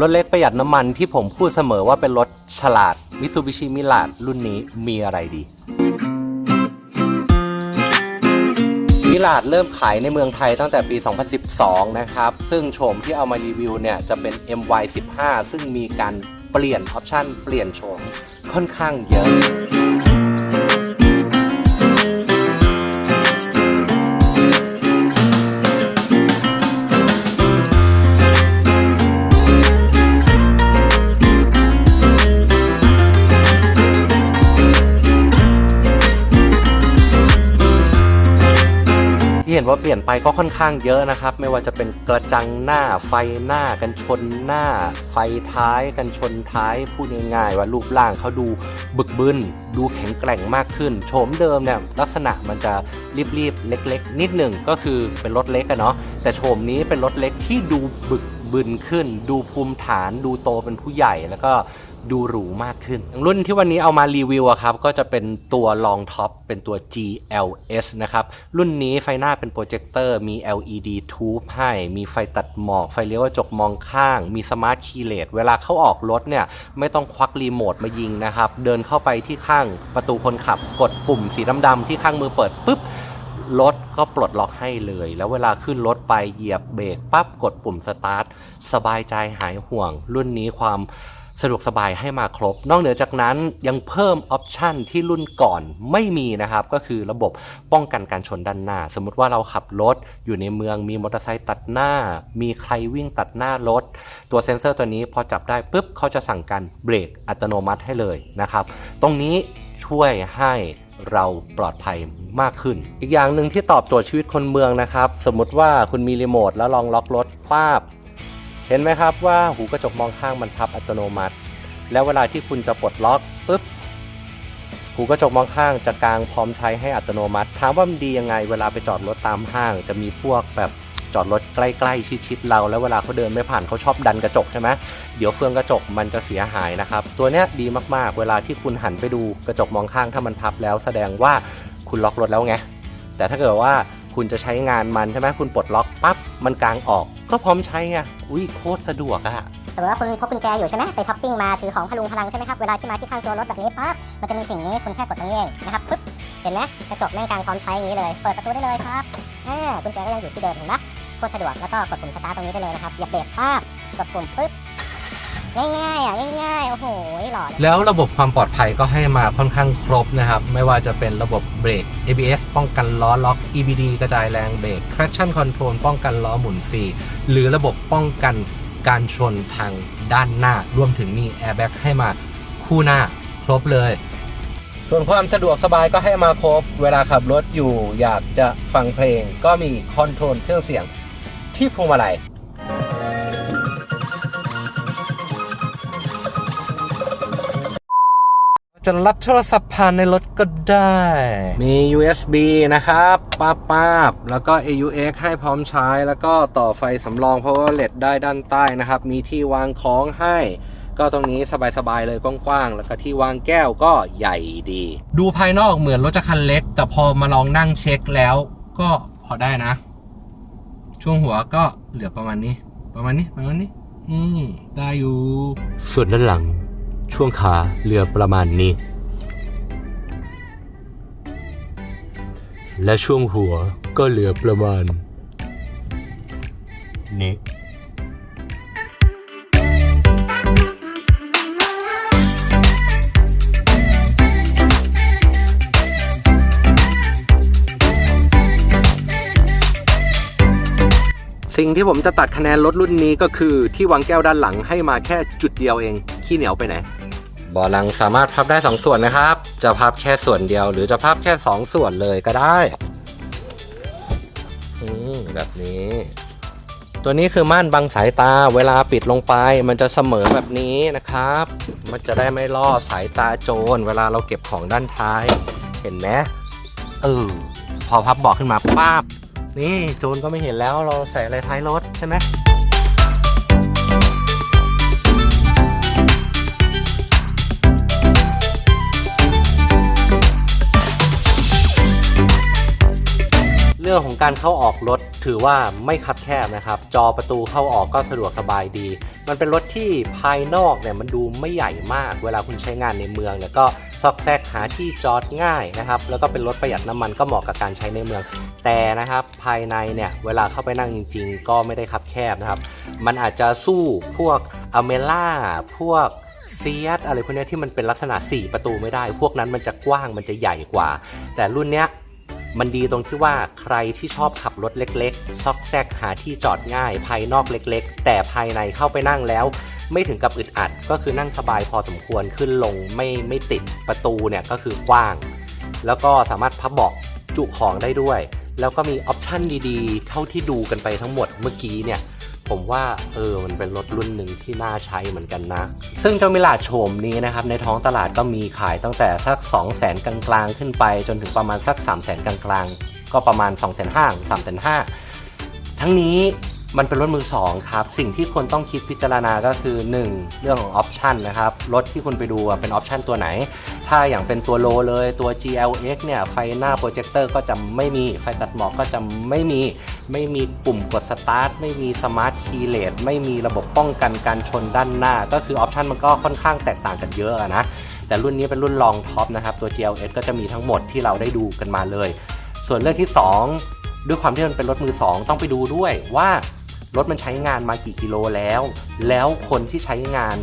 รถเล็กประหยัดน้ำมันที่ผมพูดเสมอว่าเป็นรถฉลาด Mitsubishi m i r a รุ่นนี้มีอะไรดี มิลาดเริ่มขายในเมืองไทยตั้งแต่ปี 2012 นะครับ ซึ่งโฉมที่เอามารีวิวเนี่ย จะเป็น MY15 ซึ่งมีการเปลี่ยนออปชันเปลี่ยนโฉมค่อนข้างเยอะ ว่าเปลี่ยนไปก็ค่อนข้างเยอะนะครับ ไม่ว่าจะเป็นกระจังหน้าไฟหน้ากันชนหน้า ไฟท้ายกันชนท้ายพูดง่ายๆว่ารูปร่างเขาดูบึกบึนดูแข็งแกร่งมากขึ้น โฉมเดิมเนี่ยลักษณะมันจะรีบๆเล็ก ๆ นิดหนึ่งก็คือเป็นรถเล็กอะเนาะแต่โฉมนี้เป็นรถเล็กที่ดูบึกบึนขึ้น ดูภูมิฐานดูโตเป็นผู้ใหญ่แล้วก็ ดูหรูมากขึ้น รุ่นที่วันนี้เอามารีวิวอะครับ ก็จะเป็นตัวลองท็อปเป็นตัว GLS นะครับ รุ่นนี้ไฟหน้าเป็นโปรเจคเตอร์มี LED tube ให้ มีไฟตัดหมอก ไฟเลี้ยวกระจกมองข้าง มีสมาร์ทคีย์เลสเวลาเข้าออกรถเนี่ย ไม่ต้องควักรีโมทมายิงนะครับ เดินเข้าไปที่ข้างประตูคนขับ กดปุ่มสีดำๆที่ข้างมือเปิดปุ๊บรถก็ปลดล็อกให้เลย แล้วเวลาขึ้นรถไปเหยียบเบรกปั๊บกดปุ่มสตาร์ทสบายใจหายห่วง รุ่นนี้ความ สะดวกสบายให้มาครบ นอกเหนือจากนั้นยังเพิ่มออปชันที่รุ่นก่อนไม่มีนะครับ ก็คือระบบป้องกันการชนด้านหน้า สมมุติว่าเราขับรถอยู่ในเมืองมีมอเตอร์ไซค์ตัดหน้า มีใครวิ่งตัดหน้ารถ ตัวเซ็นเซอร์ตัวนี้พอจับได้ปุ๊บเขาจะสั่งการเบรกอัตโนมัติให้เลยนะครับ ตรงนี้ช่วยให้เราปลอดภัยมากขึ้น อีกอย่างหนึ่งที่ตอบโจทย์ชีวิตคนเมืองนะครับ สมมติว่าคุณมีรีโมทแล้วลองล็อกรถป้าบ เห็นไหมครับว่าหูกระจกมองข้างมันพับอัตโนมัติ แล้วเวลาที่คุณจะปลดล็อกปุ๊บหูกระจกมองข้างจะกางพร้อมใช้ให้อัตโนมัติถามว่ามันดียังไง เวลาไปจอดรถตามห้าง จะมีพวกแบบจอดรถใกล้ๆชิดๆเรา แล้วเวลาเขาเดินไม่ผ่านเขาชอบดันกระจกใช่ไหมเดี๋ยวเฟืองกระจกมันจะเสียหายนะครับ ตัวเนี้ยดีมากๆ เวลาที่คุณหันไปดูกระจกมองข้างถ้ามันพับแล้วแสดงว่าคุณล็อกรถแล้วไงแต่ถ้าเกิดว่า คุณจะใช้งานมันใช่ไหมคุณปลดล็อกปั๊บมันกลางออก ก็พร้อมใช้ไงอุ้ยโคตรสะดวกอะสมมติว่าคุณพกกุญแจอยู่ใช่ไหมไปช้อปปิ้งมาถือของพลุงพลังใช่ไหมครับเวลาที่มาที่ข้างตัวรถแบบนี้ปั๊บมันจะมีสิ่งนี้คุณแค่กดตรงนี้เองนะครับปึ๊บเห็นไหมกระจกแม่งกลางพร้อมใช้อย่างนี้เลย เปิดประตูได้เลยครับอ่ากุญแจก็ยังอยู่ที่เดิมเห็นไหมโคตรสะดวกแล้วก็กดปุ่มสตาร์ตรงนี้ได้เลยนะครับเหยียบเบรกปั๊บกดปุ่มปึ๊บ ง่ายๆอะง่ายๆโอ้โหหล่อเลยแล้วระบบความปลอดภัยก็ให้มาค่อนข้างครบนะครับ ไม่ว่าจะเป็นระบบเบรก ABS ป้องกันล้อล็อก EBD กระจายแรงเบรก traction control ป้องกันล้อหมุนฟรี หรือระบบป้องกันการชนทางด้านหน้ารวมถึงมี airbag ให้มาคู่หน้าครบเลย ส่วนความสะดวกสบายก็ให้มาครบ เวลาขับรถอยู่อยากจะฟังเพลง ก็มีคอนโทรลเครื่องเสียงที่พวงมาลัย จะรับโทรศัพท์ผ่านในรถก็ได้ มี USB นะครับป้าป้าบแล้วก็ AUX ให้พร้อมใช้แล้วก็ต่อไฟสำรอง power LED ได้ด้านใต้นะครับ มีที่วางของให้ ก็ตรงนี้สบายๆเลยกว้างๆ แล้วก็ที่วางแก้วก็ใหญ่ดี ดูภายนอกเหมือนรถจะคันเล็ก แต่พอมาลองนั่งเช็คแล้ว ก็พอได้นะ ช่วงหัวก็เหลือประมาณนี้ ประมาณนี้ประมาณนี้ อืมได้อยู่ ส่วนด้านหลัง ช่วงขาเหลือประมาณนี้ และช่วงหัวก็เหลือประมาณ นี้สิ่งที่ผมจะตัดคะแนนรถรุ่นนี้ก็คือที่วางแก้วด้านหลังให้มาแค่จุดเดียวเอง ขี้เหนียวไปไหนบ่อลังสามารถพับได้ 2 ส่วนนะครับ จะพับแค่ส่วนเดียว หรือจะพับแค่ 2 ส่วนเลยก็ได้อืมแบบนี้ ตัวนี้คือม่านบังสายตาเวลาปิดลงไป มันจะเสมอแบบนี้นะครับ มันจะได้ไม่ล่อสายตาโจรเวลาเราเก็บของด้านท้าย เห็นไหมเออพอพับเบาะขึ้นมาป้าบนี่โจรก็ไม่เห็นแล้วเราใส่อะไรท้ายรถใช่ไหม เรื่องของการเข้าออกรถถือว่าไม่คับแคบนะครับ จอประตูเข้าออกก็สะดวกสบายดี มันเป็นรถที่ภายนอกเนี่ยมันดูไม่ใหญ่มาก เวลาคุณใช้งานในเมืองเนี่ยก็ซอกแซกหาที่จอดง่ายนะครับ แล้วก็เป็นรถประหยัดน้ำมันก็เหมาะกับการใช้ในเมือง แต่นะครับภายในเนี่ยเวลาเข้าไปนั่งจริง ๆ ก็ไม่ได้คับแคบนะครับ มันอาจจะสู้พวกอเมล่าพวกเซียสอะไรพวกนี้ที่มันเป็นลักษณะ 4 ประตูไม่ได้ พวกนั้นมันจะกว้างมันจะใหญ่กว่า แต่รุ่นเนี้ย มันดีตรงที่ว่าใครที่ชอบขับรถเล็กๆ ซอกแซกหาที่จอดง่าย ภายนอกเล็กๆ แต่ภายในเข้าไปนั่งแล้ว ไม่ถึงกับอึดอัด ก็คือนั่งสบายพอสมควรขึ้นลงไม่ไม่ติดประตูเนี่ยก็คือกว้าง แล้วก็สามารถพับเบาะจุของได้ด้วย แล้วก็มีออปชันดีๆ เท่าที่ดูกันไปทั้งหมดเมื่อกี้เนี่ย ผมว่าเออมันเป็นรถรุ่นหนึ่งที่น่าใช้เหมือนกันนะ ซึ่งเจ้ามิลาดโฉมนี้นะครับในท้องตลาดก็มีขายตั้งแต่สัก 2 0 0แสนกลางๆ ขึ้นไปจนถึงประมาณสัก 3 0 0แสนกลางๆ ก็ประมาณ 2 5 0 0 0 0 3 5 0 0 0ทั้งนี้ มันเป็นรถมือสองครับ สิ่งที่คนต้องคิดพิจารณาก็คือ 1 เรื่องของออปชันนะครับ รถที่คุณไปดูเป็นออปชันตัวไหน ถ้าอย่างเป็นตัวโลเลยตัว GLX เนี่ย ไฟหน้าโปรเจคเตอร์ก็จะไม่มี ไฟตัดหมอกก็จะไม่มี ไม่มีปุ่มกดสตาร์ท ไม่มีสมาร์ทคีย์เลสไม่มีระบบป้องกันการชนด้านหน้า ก็คือออปชันมันก็ค่อนข้างแตกต่างกันเยอะอะนะ แต่รุ่นนี้เป็นรุ่นรองท็อปนะครับ ตัว GLS ก็จะมีทั้งหมดที่เราได้ดูกันมาเลย ส่วนเรื่องที่ 2 ด้วยความที่มันเป็นรถมือ 2 ต้องไปดูด้วยว่า รถมันใช้งานมากี่กิโลแล้ว แล้วคนที่ใช้งาน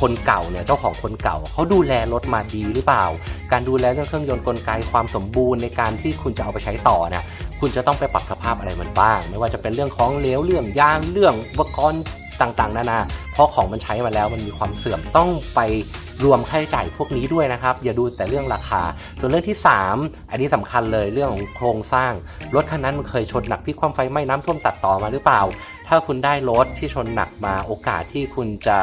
คนเก่าเนี่ยเจ้าของคนเก่าเขาดูแลรถมาดีหรือเปล่า การดูแลเรื่องเครื่องยนต์กลไกความสมบูรณ์ในการที่คุณจะเอาไปใช้ต่อเนี่ยคุณจะต้องไปปรับสภาพอะไรมันบ้าง ไม่ว่าจะเป็นเรื่องของเหลวเรื่องยางเรื่องอุปกรณ์ต่างๆนานาเพราะของมันใช้มาแล้วมันมีความเสื่อมต้องไปรวมค่าใช้จ่ายพวกนี้ด้วยนะครับ อย่าดูแต่เรื่องราคา ส่วนเรื่องที่ 3 อันนี้สำคัญเลยเรื่องของโครงสร้าง รถคันนั้นมันเคยชนหนักพลิกความไฟไหม้น้ำท่วมตัดต่อมาหรือเปล่า ถ้าคุณได้รถที่ชนหนักมาโอกาสที่คุณจะ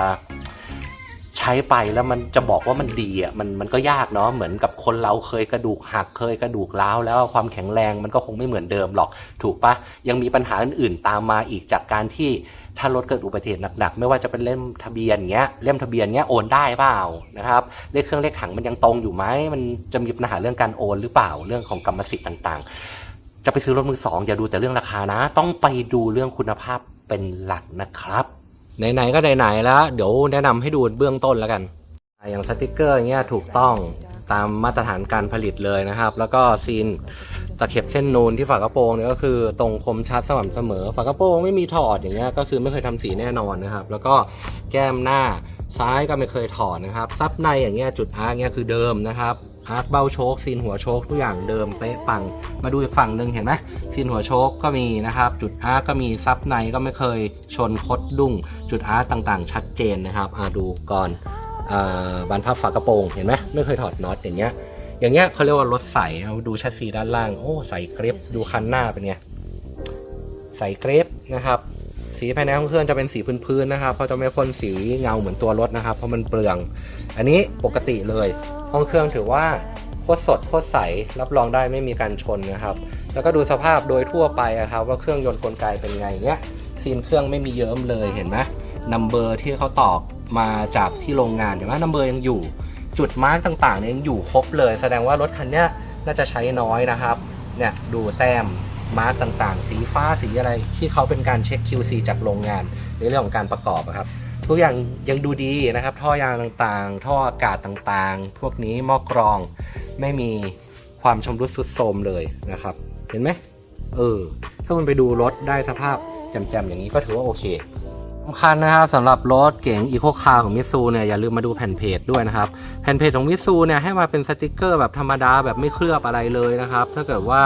ใช้ไปแล้วมันจะบอกว่ามันดีอะมันมันก็ยากเนาะเหมือนกับคนเราเคยกระดูกหักเคยกระดูกร้าวแล้วความแข็งแรงมันก็คงไม่เหมือนเดิมหรอก ถูกปะยังมีปัญหาอื่นๆตามมาอีกจากการที่ถ้ารถเกิดอุบัติเหตุหนักๆ ไม่ว่าจะเป็นเล่มทะเบียนเงี้ยเล่มทะเบียนเงี้ยโอนได้เปล่านะครับเลขเครื่องเลขถังมันยังตรงอยู่ไหมมันจะมีปัญหาเรื่องการโอนหรือเปล่าเรื่องของกรรมสิทธิ์ต่างๆ จะไปซื้อรถมือสองอย่าดูแต่เรื่องราคานะ ต้องไปดูเรื่องคุณภาพเป็นหลักนะครับ ไหนๆก็ไหนๆแล้ว เดี๋ยวแนะนำให้ดูเบื้องต้นแล้วกัน อย่างสติกเกอร์อย่างเงี้ยถูกต้องตามมาตรฐานการผลิตเลยนะครับ แล้วก็ซีนตะเข็บเส้นนูนที่ฝากระโปรงเนี่ยก็คือตรงคมชัดสม่ำเสมอ ฝากระโปรงไม่มีถอดอย่างเงี้ยก็คือไม่เคยทำสีแน่นอนนะครับ แล้วก็แก้มหน้าซ้ายก็ไม่เคยถอดนะครับซับในอย่างเงี้ยจุดอาร์เงี้ยคือเดิมนะครับ อาร์เบ้าโชคซีนหัวโชคทุกอย่างเดิมเป๊ะปัง มาดูอีกฝั่งหนึ่งเห็นไหมซีนหัวโชคก็มีนะครับ จุดอาร์ก็มีซับในก็ไม่เคยชนคดดุ้ง จุดอาร์ต่างๆ ชัดเจนนะครับอ่าดูก่อนอบานพับฝากระโปรงเห็นไหมไม่เคยถอดน็อตอย่างเงี้ยอย่างเงี้ยเขาเรียกว่ารถใสเอาดูแชสซีด้านล่างโอ้ใสเกรฟดูคันหน้าเป็นไงใสเกรฟนะครับสีภายในห้องเครื่องจะเป็นสีพื้นๆนะครับเพราะจะไม่พ่นสีเงาเหมือนตัวรถนะครับ เพราะมันเปลือง อันนี้ปกติเลย ห้องเครื่องถือว่าโคตรสดโคตรใสรับรองได้ไม่มีการชนนะครับ แล้วก็ดูสภาพโดยทั่วไปอะครับว่าเครื่องยนต์กลไกเป็นไงเนี้ยซีนเครื่องไม่มีเยิ้มเลยเห็นไหมนัมเบอร์ที่เขาตอกมาจากที่โรงงานเห็นไหมนัมเบอร์ยังอยู่ จุดมาร์กต่างๆเนี่ยยังอยู่ครบเลย แสดงว่ารถคันเนี้ยน่าจะใช้น้อยนะครับเนี่ยดูแต้มมาร์กต่างๆ สีฟ้าสีอะไรที่เขาเป็นการเช็ค QC จากโรงงานในเรื่องของการประกอบครับ ทุกอย่างยังดูดีนะครับ ท่อยางต่างๆ ท่ออากาศต่างๆ พวกนี้หม้อกรองไม่มีความชำรุดทรุดโทรมเลยนะครับ เห็นไหมเออ ถ้าคุณไปดูรถได้สภาพแจ่มๆอย่างนี้ก็ถือว่าโอเคสำคัญนะครับสำหรับรถเก๋งอีโคคาร์ของมิซูเนี่ยอย่าลืมมาดูแผ่นเพจด้วยนะครับ แผ่นเพจของมิซูเนี่ยให้มาเป็นสติกเกอร์แบบธรรมดาแบบไม่เคลือบอะไรเลยนะครับ ถ้าเกิดว่า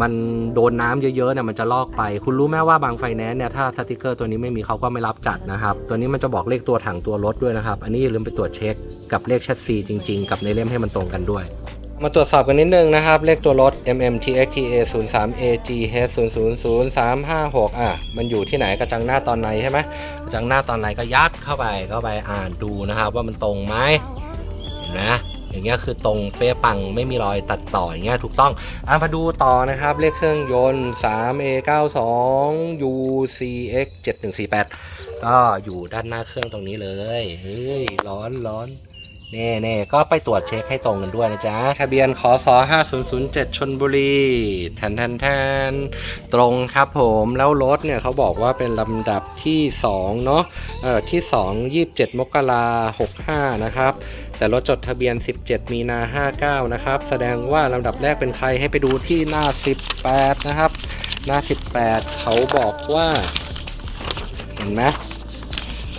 มันโดนน้ำเยอะๆเนี่ยมันจะลอกไป คุณรู้ไหมว่าบางไฟแนนซ์เนี่ยถ้าสติกเกอร์ตัวนี้ไม่มีเขาก็ไม่รับจัดนะครับ ตัวนี้มันจะบอกเลขตัวถังตัวรถด้วยนะครับ อันนี้อย่าลืมไปตรวจเช็คกับเลขแชสซีจริง ๆ กับในเล่มให้มันตรงกันด้วยมาตรวจสอบกันนิดนึงนะครับ เลขตัวรถ MMTXTA 0 3 AGH 0 0 0 3 5 6อะ มันอยู่ที่ไหนกระจังหน้าตอนไหนใช่ไหมกระจังหน้าตอนไหนก็ยัดเข้าไปเข้าไปอ่านดูนะครับ ว่ามันตรงไหมเห็นไหม อย่างเงี้ยคือตรงเป๊ะปังไม่มีรอยตัดต่ออย่างเงี้ยถูกต้องอะมาดูต่อนะครับเลขเครื่องยนต์ 3A92 UCX 7148 ก็อยู่ด้านหน้าเครื่องตรงนี้เลยเฮ้ยร้อนร้อนเน่เน่ก็ไปตรวจเช็คให้ตรงกันด้วยนะจ๊ะทะเบียนขอสอ5007 ชนบุรีแทนแทนแทนตรงครับผมแล้วรถเนี่ยเขาบอกว่าเป็นลำดับที่ 2 เนาะเอ่อที่ 2 27 มกรา65 นะครับ แต่รถจดทะเบียน 17 มีนา 59 นะครับ แสดงว่าลำดับแรกเป็นใครให้ไปดูที่หน้า 18 นะครับ หน้า 18 เขาบอกว่า เห็นไหม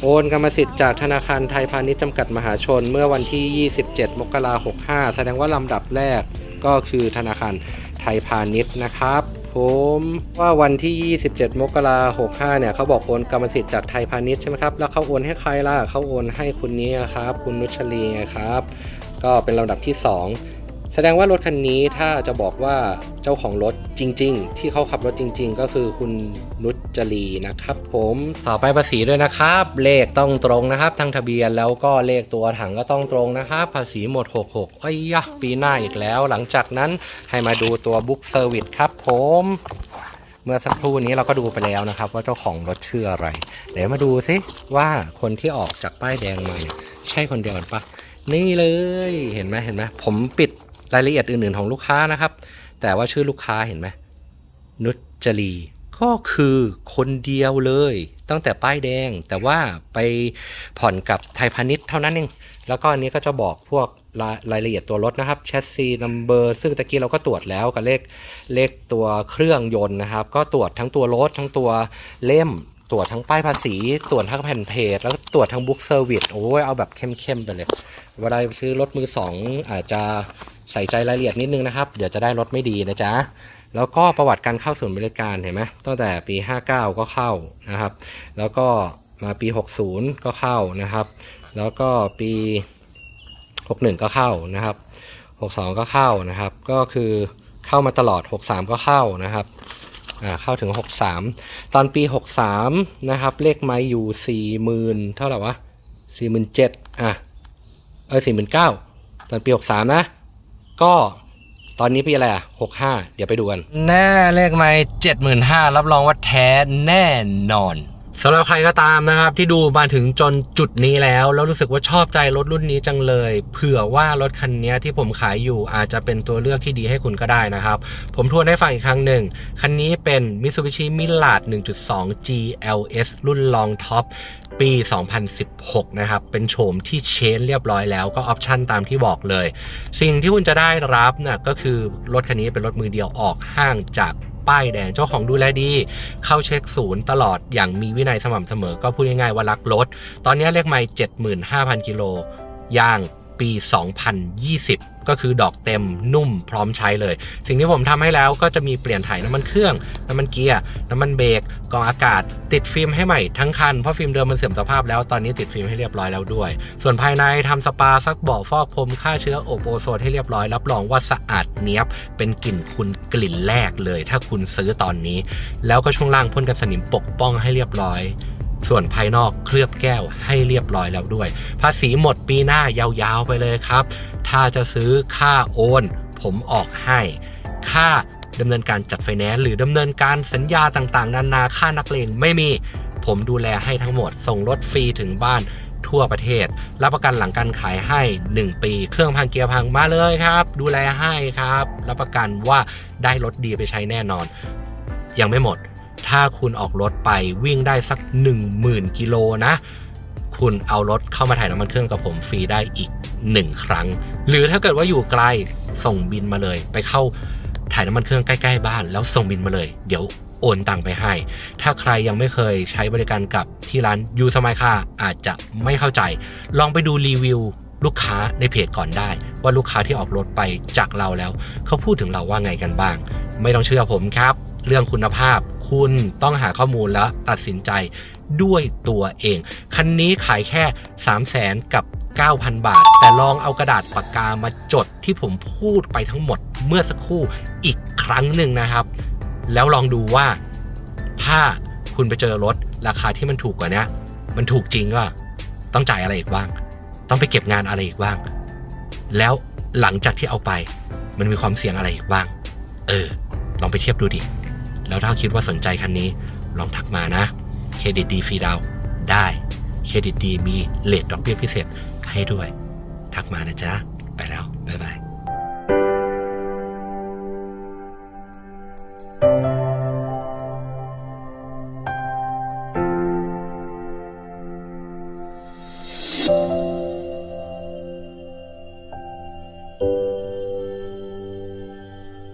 โอนกรรมสิทธิ์จากธนาคารไทยพาณิชย์จำกัดมหาชนเมื่อวันที่ 27 มกราคม 65 แสดงว่าลำดับแรกก็คือธนาคารไทยพาณิชย์นะครับ ผมว่าวันที่ 27 มกราคม65เนี่ยเขาบอกโอนกรรมสิทธิ์จากไทยพาณิชย์ใช่ไหมครับ แล้วเขาโอนให้ใครล่ะเขาโอนให้คุณนี้ครับ คุณนุชลีครับ ก็เป็นลำดับที่ 2 แสดงว่ารถคันนี้ถ้าจะบอกว่าเจ้าของรถจริง ๆ ที่เขาขับรถจริง ๆ ก็คือคุณนุชจรีนะครับ ผมต่อไปภาษีด้วยนะครับ เลขต้องตรงนะครับ ทั้งทะเบียนแล้วก็เลขตัวถังก็ต้องตรงนะครับ ภาษีหมด 66ไอ้ยะปีหน้าอีกแล้ว หลังจากนั้นให้มาดูตัวบุ๊กเซอร์วิสครับ ผม เมื่อสักครู่นี้เราก็ดูไปแล้วนะครับ ว่าเจ้าของรถชื่ออะไร เดี๋ยวมาดูซิว่าคนที่ออกจากป้ายแดงมาเนี่ยใช่คนเดียวกันปะนี่เลยเห็นไหมเห็นไหมผมปิด รายละเอียดอื่นๆของลูกค้านะครับ แต่ว่าชื่อลูกค้าเห็นไหมนุชจรีก็คือคนเดียวเลย ตั้งแต่ป้ายแดง แต่ว่าไปผ่อนกับไทยพาณิชย์เท่านั้นเองแล้วก็อันนี้ก็จะบอกพวกรายรายละเอียดตัวรถนะครับแชสซีนัมเบอร์ซึ่งตะกี้เราก็ตรวจแล้วกับเลขเลขตัวเครื่องยนต์นะครับ ก็ตรวจทั้งตัวรถทั้งตัวเล่ม ตรวจทั้งป้ายภาษี ตรวจทั้งแผ่นเพจ แล้วก็ตรวจทั้งบุ๊กเซอร์วิสโอ้ยเอาแบบเข้มๆไปเลยเวลาซื้อรถมือสองอาจจะ ใส่ใจรายละเอียดนิดนึงนะครับ เดี๋ยวจะได้รถไม่ดีนะจ๊ะ แล้วก็ประวัติการเข้าศูนย์บริการเห็นไหมตั้งแต่ปี 59 ก็เข้านะครับ แล้วก็มาปี 60 ก็เข้านะครับ แล้วก็ปี 61 ก็เข้านะครับ 62 ก็เข้านะครับ ก็คือเข้ามาตลอด 63 ก็เข้านะครับอ่าเข้าถึง 63 ตอนปี 63 นะครับ เลขไม้อยู่ 40,000 เท่าไหร่วะ 47,000อะ เออ49,000 ตอนปี 63 นะ ก็ตอนนี้ปีอะไรอะ65เดี๋ยวไปดูกัน แน่เลขไม่75,000รับรองว่าแท้แน่นอน สำหรับใครก็ตามนะครับ ที่ดูมาถึงจนจุดนี้แล้ว แล้วรู้สึกว่าชอบใจรถรุ่นนี้จังเลย เผื่อว่ารถคันนี้ที่ผมขายอยู่อาจจะเป็นตัวเลือกที่ดีให้คุณก็ได้นะครับ ผมทวนให้ฟังอีกครั้งหนึ่ง คันนี้เป็น Mitsubishi Mirage 1.2 GLS รุ่น Long Top ปี 2016 นะครับ เป็นโฉมที่เชนเรียบร้อยแล้วก็ออปชันตามที่บอกเลย สิ่งที่คุณจะได้รับน่ะก็คือรถคันนี้เป็นรถมือเดียวออกห้างจาก ป้ายแดงเจ้าของดูแลดี เข้าเช็คศูนย์ตลอดอย่างมีวินัยสม่ำเสมอ ก็พูดง่ายๆว่ารักรถ ตอนนี้เลขไม่75,000 กิโลย่าง ปี 2020 ก็คือดอกเต็มนุ่มพร้อมใช้เลย สิ่งที่ผมทำให้แล้วก็จะมีเปลี่ยนถ่ายน้ำมันเครื่อง น้ำมันเกียร์ น้ำมันเบรกกองอากาศ ติดฟิล์มให้ใหม่ทั้งคัน เพราะฟิล์มเดิมมันเสื่อมสภาพแล้ว ตอนนี้ติดฟิล์มให้เรียบร้อยแล้วด้วย ส่วนภายในทำสปาซักบ่อฟอกพรมฆ่าเชื้อโอโปโซนให้เรียบร้อยรับรองว่าสะอาดเนี้ยบ เป็นกลิ่นคุณกลิ่นแรกเลย ถ้าคุณซื้อตอนนี้ แล้วก็ช่วงล่างพ่นกันสนิมปกป้องให้เรียบร้อย ส่วนภายนอกเคลือบแก้วให้เรียบร้อยแล้วด้วย ภาษีหมดปีหน้ายาวๆไปเลยครับ ถ้าจะซื้อค่าโอน ผมออกให้ ค่าดำเนินการจัดไฟแนนซ์หรือดำเนินการสัญญาต่างๆ นานาค่านักเลงไม่มี ผมดูแลให้ทั้งหมด ส่งรถฟรีถึงบ้านทั่วประเทศ รับประกันหลังการขายให้ 1 ปี เครื่องพังเกียร์พังมาเลยครับ ดูแลให้ครับ รับประกันว่าได้รถดีไปใช้แน่นอน ยังไม่หมด ถ้าคุณออกรถไปวิ่งได้สัก 10,000 กิโลนะ คุณเอารถเข้ามาถ่ายน้ำมันเครื่องกับผมฟรีได้อีก 1 ครั้ง หรือถ้าเกิดว่าอยู่ไกลส่งบินมาเลย ไปเข้าถ่ายน้ำมันเครื่องใกล้ๆบ้าน แล้วส่งบินมาเลย เดี๋ยวโอนตังไปให้ ถ้าใครยังไม่เคยใช้บริการกับที่ร้านยูสมายค่าอาจจะไม่เข้าใจ ลองไปดูรีวิวลูกค้าในเพจก่อนได้ ว่าลูกค้าที่ออกรถไปจากเราแล้ว เขาพูดถึงเราว่าไงกันบ้าง ไม่ต้องเชื่อผมครับ เรื่องคุณภาพ คุณต้องหาข้อมูลแล้วตัดสินใจด้วยตัวเอง คันนี้ขายแค่ 3 0 0แสนกับ 9,000 บาท แต่ลองเอากระดาษปากกามาจดที่ผมพูดไปทั้งหมดเมื่อสักครู่อีกครั้งหนึ่งนะครับ แล้วลองดูว่า ถ้าคุณไปเจอรถราคาที่มันถูกกว่านี้มันถูกจริงก็ต้องจ่ายอะไรอีกบ้าง ต้องไปเก็บงานอะไรอีกบ้าง แล้วหลังจากที่เอาไป มันมีความเสี่ยงอะไรอีกบ้าง เออ ลองไปเทียบดูดิ แล้วถ้าคิดว่าสนใจคันนี้ ลองทักมานะเครดิตดีฟรีดาวได้เครดิตดีมีเลทดอกเบี้ยพิเศษให้ด้วย ทักมานะจ๊ะ ไปแล้ว บ๊ายบาย